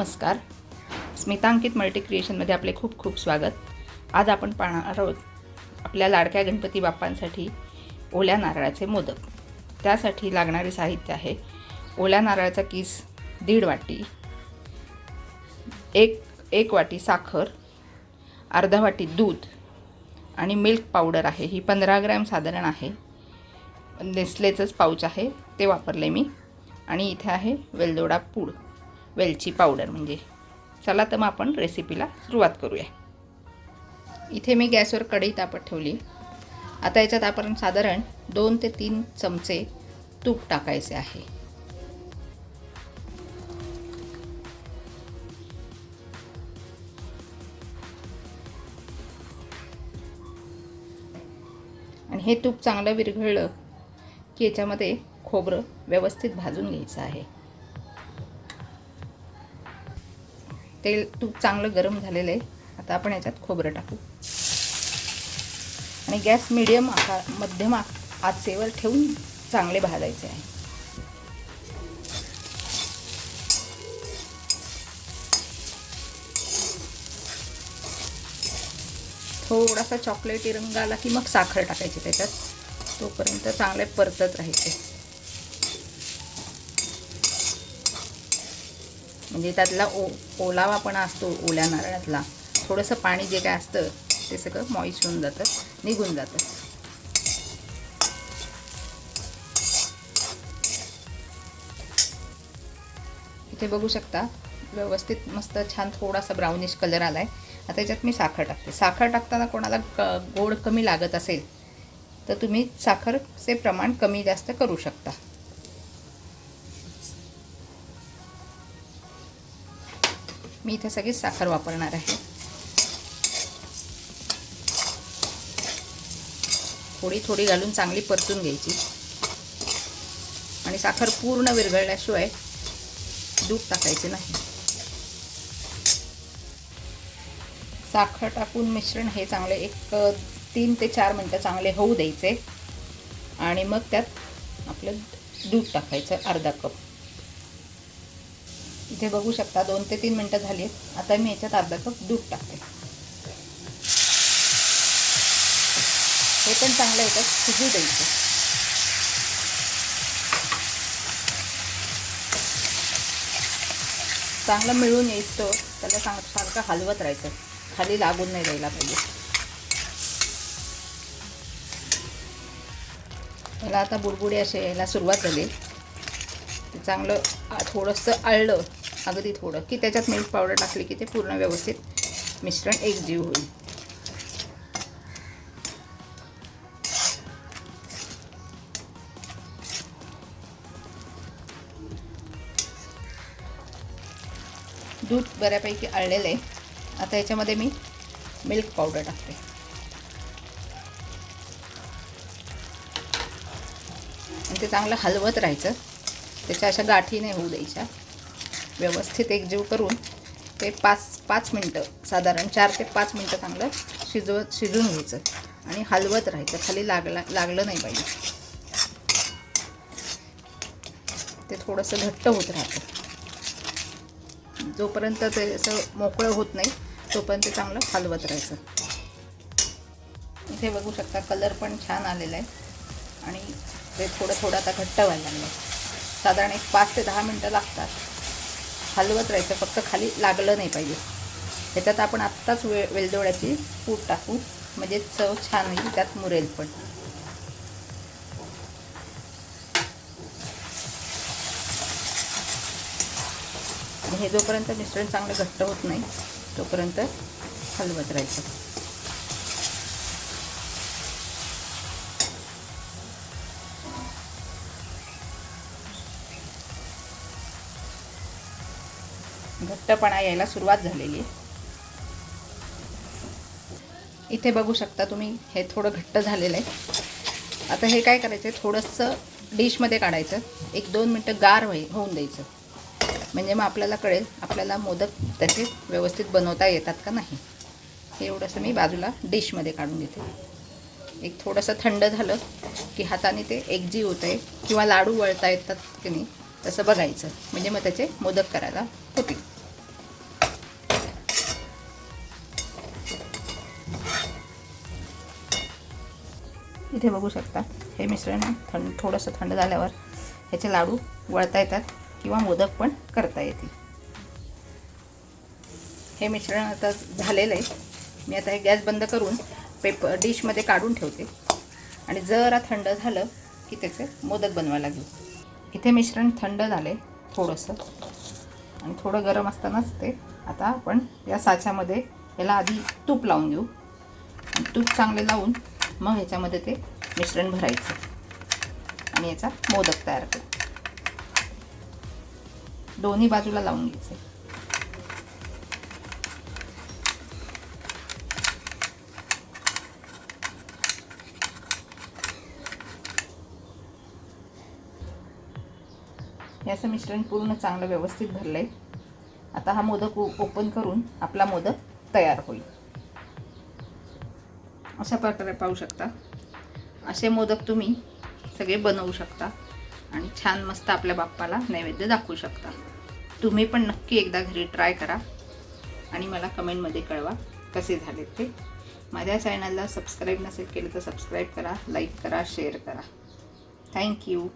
नमस्कार. स्मितांकित मल्टी क्रिएशनमध्ये आपले खूप खूप स्वागत. आज आपण पाहणार आहोत आपल्या लाडक्या गणपती बाप्पांसाठी ओल्या नारळाचे मोदक. त्यासाठी लागणारे साहित्य आहे ओल्या नारळाचा किस दीड वाटी एक एक वाटी साखर अर्धा वाटी दूध आणि मिल्क पावडर आहे. ही पंधरा ग्रॅम साधारण आहे. नेस्लेचंच पाऊच आहे. ते वापरले मी. आणि इथे आहे वेलदोडा पूड. वेलची पावडर म्हणजे. चला तर मग आपण रेसिपीला सुरुवात करूया. इथे मी गॅसवर कढई तापत ठेवली. आता याच्यात आपण साधारण दोन ते तीन चमचे तूप टाकायचे आहे. आणि हे तूप चांगलं विरघळलं की याच्यामध्ये खोबरं व्यवस्थित भाजून घ्यायचं आहे. तेल तूप चांगलं गरम झालेलं आहे. आता आपण याच्यात खोबरं टाकू. आणि गॅस मिडियम आकार मध्यम आचेवर ठेवून चांगले भाजायचे आहे. थोडासा चॉकलेटी रंग आला की मग साखर टाकायची त्याच्यात. तोपर्यंत चांगले परतत राहायचे. म्हणजे त्यातला ओ ओलावा पण असतो ओल्या नारळातला. थोडंसं पाणी जे काय असतं ते सगळं मॉइस्ट होऊन जातं निघून जातं. इथे बघू शकता व्यवस्थित मस्त छान थोडासा ब्राउनिश कलर आला आहे आता याच्यात मी साखर टाकते. साखर टाकताना कोणाला क गोड कमी लागत असेल तर तुम्ही साखरचे प्रमाण कमी जास्त करू शकता. मी इथे सगळी साखर वापरणार आहे. थोडी थोडी घालून चांगली परतून घ्यायची. आणि साखर पूर्ण विरघळल्याशिवाय दूध टाकायचे नाही. साखर टाकून मिश्रण हे चांगले एक तीन ते चार मिनटं चांगले होऊ द्यायचे. आणि मग त्यात आपलं दूध टाकायचं अर्धा कप. इथे बघू शकता दोन ते तीन मिनटं झाली आहेत. आता मी याच्यात अर्धा कप दूध टाकते. हे पण चांगलं याच्यात शिजू द्यायचं चांगलं मिळून यायचं त्याला सांग सारखं हलवत राहायचं. खाली लागून नाही द्यायला पाहिजे. त्याला आता बुडबुडे असे यायला सुरुवात झाली. ते चांगलं थोडंसं आळलं. अगदी थोडं की त्याच्यात मिल्क पावडर टाकली की ते पूर्ण व्यवस्थित मिश्रण एकजीव होईल. दूध बऱ्यापैकी आळलेलं आहे. आता याच्यामध्ये मी मिल्क पावडर टाकते. आणि ते चांगलं हलवत राहायचं. त्याच्या अशा गाठी नाही होऊ द्यायच्या. व्यवस्थित एकजीव करून ते पाच पाच मिनटं साधारण चार ते पाच मिनटं चांगलं शिजवत शिजून घ्यायचं आणि हलवत राहायचं खाली लागला लागलं नाही पाहिजे. ते थोडंसं घट्ट होत राहतं. जोपर्यंत ते असं मोकळं होत नाही तोपर्यंत ते चांगलं हलवत राहायचं. इथे बघू शकता कलर पण छान आलेला आहे आणि ते थोडं थोडं आता घट्ट व्हायला लागलं साधारण एक पाच ते दहा मिनटं लागतात. हलवत राहायचं. फक्त खाली लागलं नाही पाहिजे. त्याच्यात आपण आत्ताच वे वेलदोड्याची पूड टाकू. म्हणजे चव छान होईल त्यात मुरेल पण. हे जोपर्यंत मिश्रण चांगलं घट्ट होत नाही तोपर्यंत हलवत राहायचं. घट्टपणा यायला सुरुवात झालेली आहे. इथे बघू शकता तुम्ही हे थोडं घट्ट झालेलं आहे. आता हे काय करायचं आहे थोडंसं डिशमध्ये काढायचं. एक दोन मिनटं गार होई होऊन द्यायचं. म्हणजे मग आपल्याला कळेल आपल्याला मोदक त्याचे व्यवस्थित बनवता येतात का नाही. हे एवढंसं मी बाजूला डिशमध्ये काढून घेते. एक थोडंसं थंड झालं की हाताने ते एकजीव होतं आहे किंवा लाडू वळता येतात की नाही तसं बघायचं. म्हणजे मग त्याचे मोदक करायला होतील. इथे बघू शकता. हे मिश्रण थंड थोडंसं थंड झाल्यावर ह्याचे लाडू वळता येतात किंवा मोदक पण करता येतील. हे मिश्रण आता झालेलं आहे. मी आता हे गॅस बंद करून पेपर डिशमध्ये काढून ठेवते. आणि जरा थंड झालं की त्याचे मोदक बनवायला घेऊ इथे मिश्रण थंड झाले थोडंसं. आणि थोडं गरम असतानाच ते आता आपण या साच्यामध्ये याला आधी तूप लावून घेऊ. तूप चांगले लावून मग ह्याच्यामध्ये ते मिश्रण भरायचं. आणि याचा मोदक तयार करू. दोन्ही बाजूला लावून घ्यायचे. याचं मिश्रण पूर्ण चांगलं व्यवस्थित भरलं आहे आता हा मोदक ओ- ओपन करून आपला मोदक तयार होईल. अशा प्रकारे पाहू शकता. असे मोदक तुम्ही सगळे बनवू शकता आणि छान मस्त आपल्या बाप्पाला नैवेद्य दाखवू शकता. तुम्ही पण नक्की एकदा घरी ट्राय करा आणि मला कमेंटमध्ये कळवा कसे झाले ते. माझ्या चॅनलला सबस्क्राईब नसेल केलं तर सबस्क्राईब करा लाईक करा शेअर करा. थँक्यू